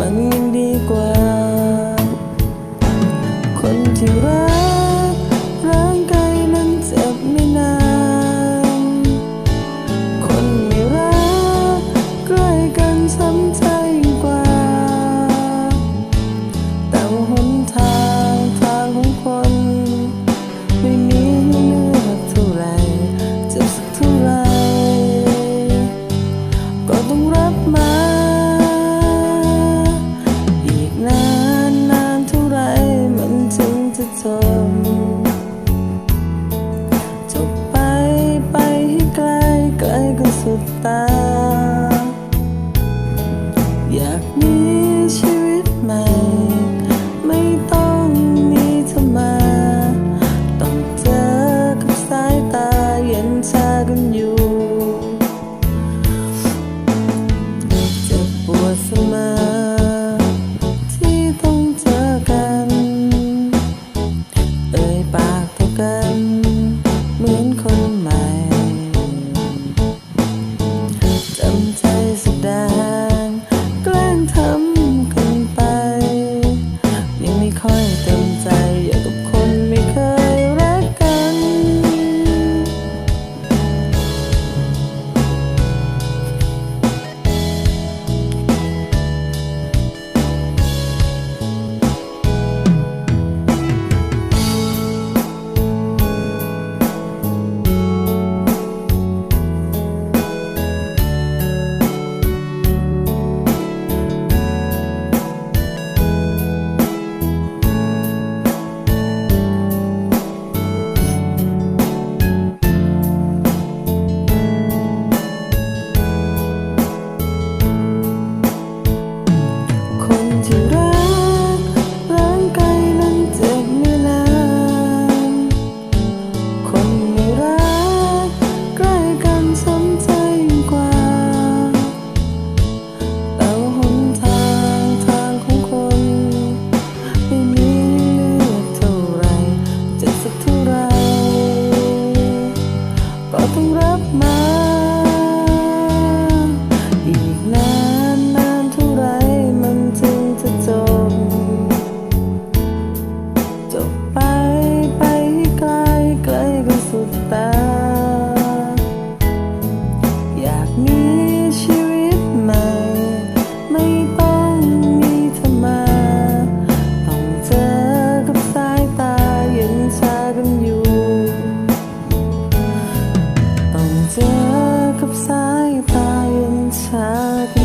มันยังดีกว่า คนที่รัก presidente. กลับมา ayon sa